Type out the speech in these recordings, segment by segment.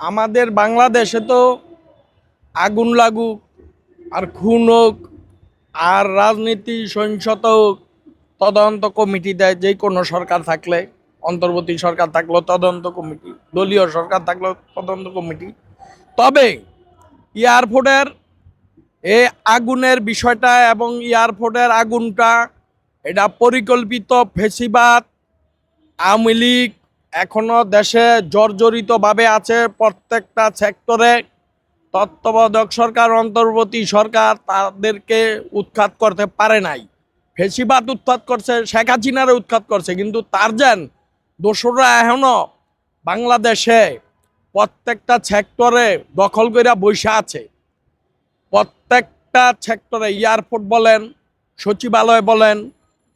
আমাদের বাংলাদেশে তো আগুন লাগুক আর খুন হোক আর রাজনীতি, সহিংসত হোক, তদন্ত কমিটি দেয়, যে কোনো সরকার থাকলে, অন্তর্বর্তী সরকার থাকল তদন্ত কমিটি, দলীয় সরকার থাকল তদন্ত কমিটি। তবে এয়ারপোর্টের এ আগুনের বিষয়টা এবং এয়ারপোর্টের আগুনটা, এটা পরিকল্পিত ফেসিবাদ, আওয়ামী লীগ এখনও দেশে জর্জরিতভাবে আছে প্রত্যেকটা সেক্টরে তত্ত্বাবধায়ক সরকার, অন্তর্বর্তী সরকার তাদেরকে উৎখাত করতে পারে নাই। ফেসিবাদ উৎখাত করছে শেখ হাসিনারে উৎখাত করছে, কিন্তু তার যেন দোসররা এখনও বাংলাদেশে প্রত্যেকটা সেক্টরে দখল করে বসে আছে। প্রত্যেকটা সেক্টরে এয়ারপোর্ট বলেন, সচিবালয় বলেন,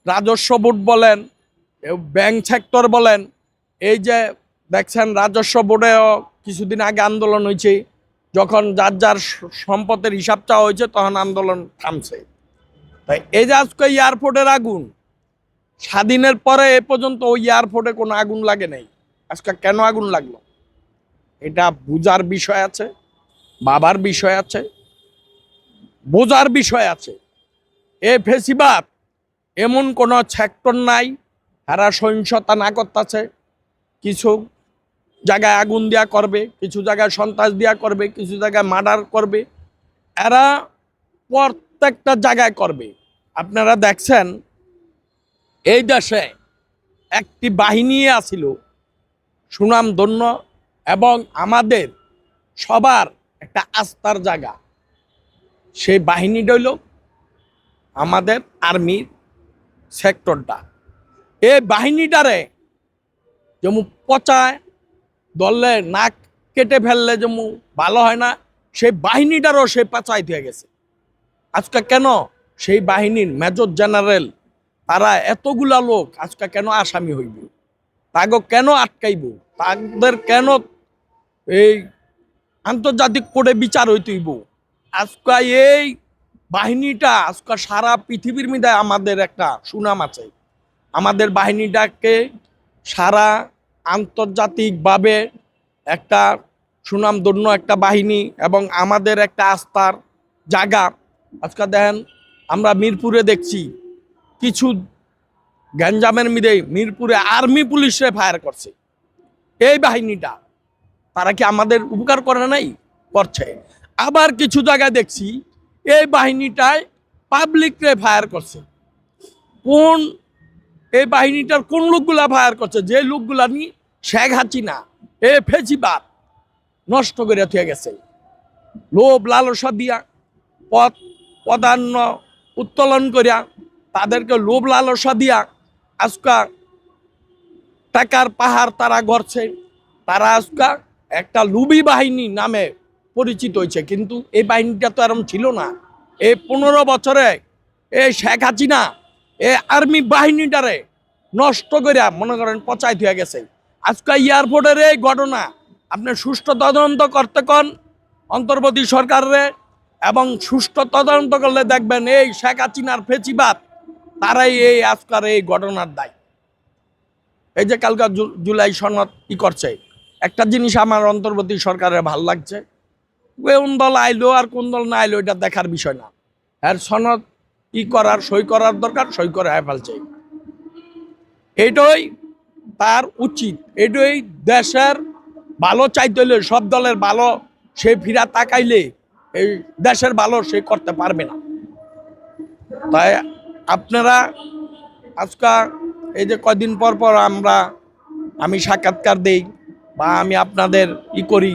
রাজস্ব বোর্ড বলেন ব্যাংক সেক্টর বলেন এই যে দেখছেন রাজস্ব বোর্ডেও কিছুদিন আগে আন্দোলন হয়েছে। যখন যার যার সম্পদের হিসাব চাওয়া হয়েছে, তখন আন্দোলন থামছে। তাই এই যে আজকে এয়ারপোর্টের আগুন, স্বাধীনের পরে এ পর্যন্ত ওই এয়ারপোর্টে কোনো আগুন লাগে নাই। আজকে কেন আগুন লাগল? এটা বুঝার বিষয় আছে বাবার বিষয় আছে, বোঝার বিষয় আছে। এ ফেসিবাদ এমন কোনো সেক্টর নাই এরা সহিংসতা না করতেছে। কিছু জায়গায় আগুন দেওয়া করবে, কিছু জায়গায় সন্ত্রাস দেওয়া করবে, কিছু জায়গায় মার্ডার করবে, এরা প্রত্যেকটা জায়গায় করবে। আপনারা দেখছেন, এই দেশে একটি বাহিনী আছিল, সুনাম ধন্য, এবং আমাদের সবার একটা আস্থার জায়গা। সেই বাহিনীটা হইল আমাদের আর্মির সেক্টরটা। এই বাহিনীটারে যেমন পচায় দললে নাক কেটে ফেললে যেমন ভালো হয় না, সেই বাহিনীটারও সে পাচাই দিয়ে গেছে। আজকে কেন? সেই বাহিনীর মেজর জেনারেল, তারা এতগুলা লোক আজকে কেন আসামি হইব? তাগো কেন আটকাইব? তাদের কেন এই আন্তর্জাতিক কোর্টে বিচার হইতেইব আজকে এই বাহিনীটা, আজকে সারা পৃথিবীর মধ্যে আমাদের একটা সুনাম আছে। আমাদের বাহিনীটাকে সারা আন্তর্জাতিকভাবে একটা সুনামধন্য একটা বাহিনী এবং আমাদের একটা আস্থার জায়গা। আজকে দেখেন, আমরা মিরপুরে দেখছি, কিছু গ্যাঞ্জামের মিদে মিরপুরে আর্মি পুলিশে ফায়ার করছে। এই বাহিনীটা, তারা কি আমাদের উপকার করে নাই? করছে। আবার কিছু জায়গায় দেখছি, এই বাহিনীটায় পাবলিকরে ফায়ার করছে। কোন এই বাহিনীটার কোন লোকগুলা ফায়ার করছে? যে লোকগুলা নি শেখ হাসিনা, এ ফেজিবাদ নষ্ট করে থুয়ে গেছে। লোভ, লালসা দিয়া পদ পদান্ন, উত্তোলন করিয়া তাদেরকে লোভ, লালসা দিয়া আজকা টাকার পাহাড় তারা গড়ছে। তারা আজকা একটা লুবি বাহিনী নামে পরিচিত হয়েছে। কিন্তু এই বাহিনীটা তো এরম ছিল না। এই পনেরো বছরে এই শেখ হাসিনা এ আর্মি বাহিনীটারে নষ্ট করিয়া মনে করেন, পচাই হয়ে গেছে। আজকে এয়ারপোর্টের এই ঘটনা, আপনি সুষ্ঠু তদন্ত করতে কন অন্তর্বর্তী সরকারে এবং সুষ্ঠু তদন্ত করলে দেখবেন এই শেখ ফেচিবাদ, তারাই এই আজকার এই ঘটনার দায়। এই যে কালকা জুলাই সনদ ই করছে, একটা জিনিস আমার অন্তর্বর্তী সরকারের ভালো লাগছে। কোন দল আইলো আর কোন দল না আইলো, এটা দেখার বিষয় না। আর সনদ ই করার, সই করার দরকার, সই করে ফেলছে এটাই তার উচিত। এটাই দেশের ভালো চাইতে হলে, সব দলের ভালো সে ফিরা তাকাইলে এই দেশের ভালো সে করতে পারবে না। তাই আপনারা আজকা এই যে কদিন পর পর আমরা, আমি সাক্ষাৎকার দেই বা আমি আপনাদের ই করি